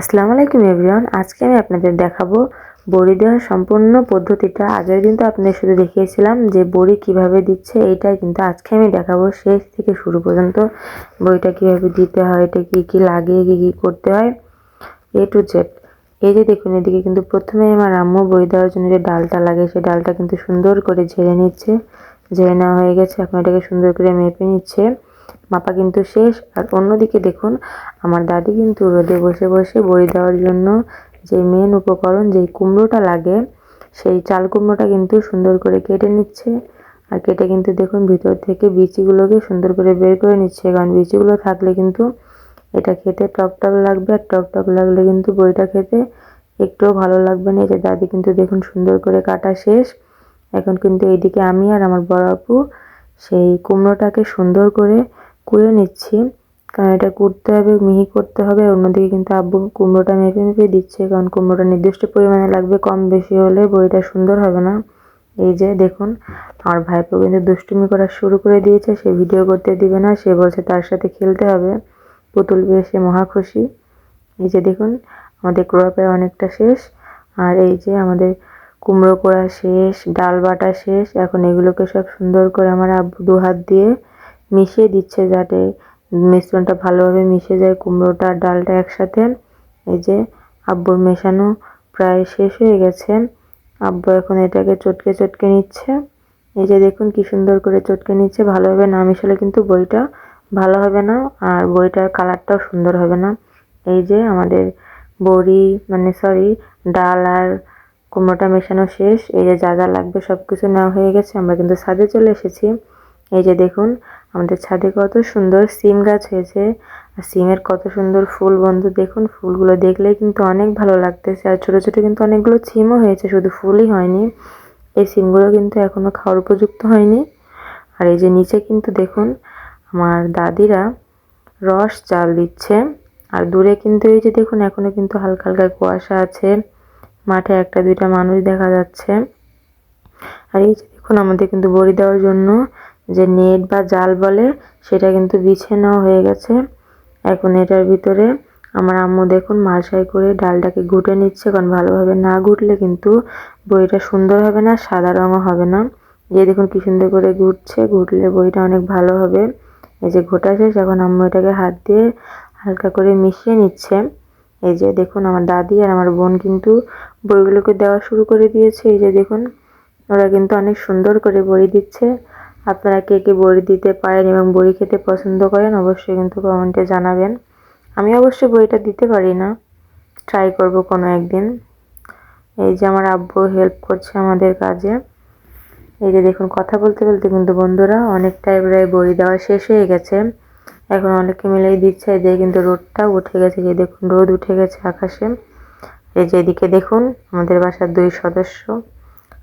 আসসালামু আলাইকুম এভরিওয়ান, আজকে আমি আপনাদের দেখাবো বড়ি দেওয়ার সম্পূর্ণ পদ্ধতিটা। আগের দিন তো আপনাদের শুধু দেখিয়েছিলাম যে বড়ি কীভাবে দিচ্ছে, এইটাই কিন্তু আজকে আমি দেখাবো শেষ থেকে শুরু পর্যন্ত। বড়িটা কীভাবে দিতে হয়, এটা কী কী লাগে কী কী করতে হয়, এ টু জেড। এই যে দেখুন, এদিকে কিন্তু প্রথমে আমার আম্মু বড়ি দেওয়ার জন্য যে ডালটা লাগে সেই ডালটা কিন্তু সুন্দর করে ঝেড়ে নিচ্ছে। ঝেড়ে নেওয়া হয়ে গেছে, এখন এটাকে সুন্দর করে মেপে নিচ্ছে। মাপা কিন্তু শেষ। আর অন্যদিকে দেখুন, আমার দাদি কিন্তু রোদে বসে বসে বড়ি দেওয়ার জন্য যে মেন উপকরণ, যেই কুমড়োটা লাগে, সেই চাল কুমড়োটা কিন্তু সুন্দর করে কেটে নিচ্ছে। আর কেটে কিন্তু দেখুন, ভিতর থেকে বিচিগুলোকে সুন্দর করে বের করে নিচ্ছে। কারণ বিচিগুলো থাকলে কিন্তু এটা খেতে টক টক লাগবে। আর টক টক লাগলে কিন্তু বইটা খেতে একটুও ভালো লাগবে না। এই যে দাদি কিন্তু দেখুন, সুন্দর করে কাটা শেষ। এখন কিন্তু এইদিকে আমি আর আমার বড় আপু সেই কুমড়োটাকে সুন্দর করে কুড়ে নিচ্ছি। কারণ এটা করতে হবে, মিহি করতে হবে। অন্যদিকে কিন্তু আব্বু কুমড়োটা মেপে মেপে দিচ্ছে। কারণ কুমড়োটা নির্দিষ্ট পরিমাণে লাগবে, কম বেশি হলে বইটা সুন্দর হবে না। এই যে দেখুন, আমার ভাইপো কিন্তু দুষ্টুমি করা শুরু করে দিয়েছে। সে ভিডিও করতে দিবে না, সে বলছে তার সাথে খেলতে হবে। পুতুল পেয়ে সে মহা খুশি। এই যে দেখুন, আমাদের ক্রোয়া প্রায় অনেকটা শেষ। আর এই যে আমাদের কুমড়ো করা শেষ, ডাল বাটা শেষ। এখন এগুলোকে সব সুন্দর করে আমার আব্বু দু হাত দিয়ে মিশিয়ে দিচ্ছে যাতে মিশ্রণটা ভালোভাবে মিশে যায়, কুমড়োটা ডালটা একসাথে। এই যে আব্বুর মেশানো প্রায় শেষ হয়ে গেছে। আব্বু এখন এটাকে চটকে চটকে নিচ্ছে। এই যে দেখুন কি সুন্দর করে চটকে নিচ্ছে। ভালোভাবে না মিশালে কিন্তু বইটা ভালো হবে না আর বইটার কালারটাও সুন্দর হবে না। এই যে আমাদের বড়ি মানে সরি, ডাল আর কুমড়োটা মেশানো শেষ। এই যে যা যা লাগবে সব কিছু নেওয়া হয়ে গেছে। আমরা কিন্তু ছাদে চলে এসেছি। এই যে দেখুন, আমাদের ছাদে কত সুন্দর সিম গাছ হয়েছে। আর সিমের কত সুন্দর ফুল বন্ধু, দেখুন ফুলগুলো দেখলেই কিন্তু অনেক ভালো লাগতেছে। আর ছোটো ছোটো কিন্তু অনেকগুলো সিমও হয়েছে, শুধু ফুলই হয়নি। এই সিমগুলো কিন্তু এখনও খাওয়ার উপযুক্ত হয়নি। আর এই যে নিচে কিন্তু দেখুন, আমার দাদিরা রস চাল দিচ্ছে। আর দূরে কিন্তু এই যে দেখুন এখনও কিন্তু হালকা হালকা কুয়াশা আছে। মাঠে একটা দুইটা মানুষ দেখা যাচ্ছে। আর এই যে দেখুন, আমাদের কিন্তু বড়ি দেওয়ার জন্য যে নেট বা জাল বলে, সেটা কিন্তু বিছানো হয়ে গেছে। এখন এটার ভিতরে আমার আম্মু দেখুন মালসাই করে ডালটাকে ঘুটে নিচ্ছে। কারণ ভালোভাবে না ঘুটলে কিন্তু বইটা সুন্দর হবে না, সাদা রঙও হবে না। যে দেখুন কি সুন্দর করে ঘুরছে ঘুটলে বইটা অনেক ভালো হবে। এই যে ঘোটা শেষ, এখন আম্মু এটাকে হাত দিয়ে হালকা করে মিশিয়ে নিচ্ছে। এই যে দেখুন আমার দাদি আর আমার বোন কিন্তু বইগুলোকে দেওয়া শুরু করে দিয়েছে। এই যে দেখুন, ওরা কিন্তু অনেক সুন্দর করে বই দিচ্ছে। আপনারা কে কে বড়ি দিতে পারেন এবং বড়ি খেতে পছন্দ করেন, অবশ্যই কিন্তু কমেন্টে জানাবেন। আমি অবশ্যই বড়িটা দিতে পারি না। ট্রাই করব কোনো একদিন। এই যে আমার আব্বু হেল্প করছে আমাদের কাজে। এই যে দেখুন, কথা বলতে বলতে কিন্তু বন্ধুরা অনেকটাই প্রায় বড়ি দেওয়া শেষ হয়ে গেছে। এখন অনেকে মিলেই দিচ্ছে যে কিন্তু রোদটাও উঠে গেছে যে দেখুন রোদ উঠে গেছে আকাশে। এই যে এদিকে দেখুন, আমাদের বাসার দুই সদস্য।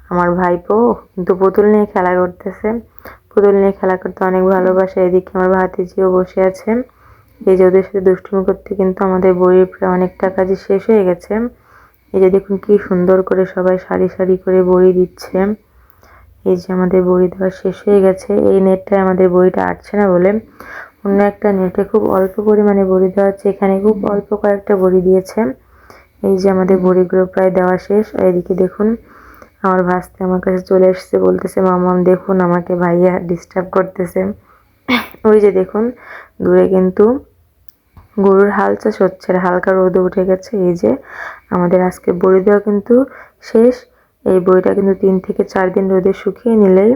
আমার ভাইপো কিন্তু পুতুল নিয়ে খেলা করতেছে। পুতুল নিয়ে খেলা করতে অনেক ভালোবাসে। এদিকে আমার ভাতিজিও বসে আছে। এই যে ওদের সাথে দুষ্টুমি করতে কিন্তু আমাদের বইয়ের প্রায় অনেকটা কাজই শেষ হয়ে গেছে। এই যে দেখুন কি সুন্দর করে সবাই সারি সারি করে বড়ি দিচ্ছে। এই যে আমাদের বড়ি দেওয়া শেষ হয়ে গেছে। এই নেটটায় আমাদের বইটা আটছে না বলে অন্য একটা নেটে খুব অল্প পরিমাণে বড়ি দেওয়া হচ্ছে। এখানে খুব অল্প কয়েকটা বড়ি দিয়েছে। এই যে আমাদের বড়িগুলো প্রায় দেওয়া শেষ। এদিকে দেখুন আমার ভাসতে আমার কাছে চলে এসছে, বলতেছে মামাম দেখুন আমাকে ভাইয়া ডিস্টার্ব করতেছে। ওই যে দেখুন, দূরে কিন্তু গরুর হাল চাষ হচ্ছে হালকা রোদে উঠে গেছে। এই যে আমাদের আজকে বড়ি দেওয়া কিন্তু শেষ। এই বইটা কিন্তু তিন থেকে চার দিন রোদে শুকিয়ে নিলেই